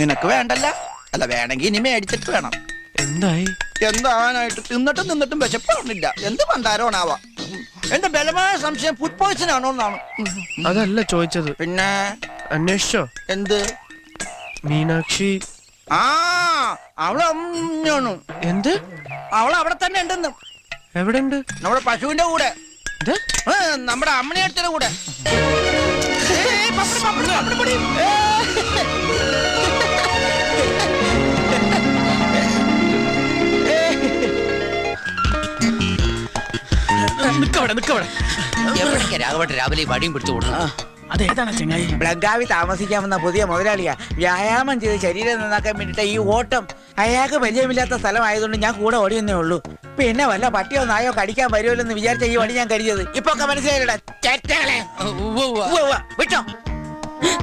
നിനക്ക് വേണ്ടല്ല? അല്ല വേണമെങ്കിൽ ഇനി മേടിച്ചിട്ട് വേണം. എന്തായി? എന്താനായിട്ട് തിന്നിട്ടും നിന്നിട്ടും വിശപ്പാണില്ല എന്ത് പണ്ടാരോണാവാ എന്റെ ബലമായ സംശയം ഫുഡ് പോയിസൺ ആണോ എന്നാണ്. അതല്ല ചോദിച്ചത്. പിന്നെ? അന്വേഷിച്ചോ? എന്ത്? മീനാക്ഷി. ആ അവൾ. എന്ത്? അവൾ അവിടെ തന്നെ ഉണ്ടെന്ന്. എവിടെ ഉണ്ട് നമ്മുടെ പശുവിന്റെ കൂടെ. ഇത് ഏ, നമ്മുടെ അമ്മണിയടുത്തിന്റെ കൂടെ. പപ്പടി, முடியும் പപ്പടി, പപ്പടി. നിക്കവിടെ നിക്കവിടെ എവിടേക്കാ? രാഘവട്ടെ രാവിലെ ഈ വടിയും പിടിച്ചു കൊടുക്കുന്നത് അതേതാണ് ചെങ്ങായി? ബ്ലങ്കാവി താമസിക്കാമെന്ന പുതിയ മുതലാളിയാ. വ്യായാമം ചെയ്ത് ശരീരം നന്നാക്കാൻ വേണ്ടിട്ട് ഈ ഓട്ടം അയാൾക്ക് പരിചയമില്ലാത്ത സ്ഥലമായതുകൊണ്ട് ഞാൻ കൂടെ ഓടിയെന്നേ ഉള്ളൂ. പിന്നെ വല്ല പട്ടിയോ നായോ കടിക്കാൻ വരുമല്ലോ എന്ന് വിചാരിച്ച ഈ വടി ഞാൻ കരുതിയത് ഇപ്പൊ ഒക്കെ ഉവ്വ്. വിട്ടോ? えっ?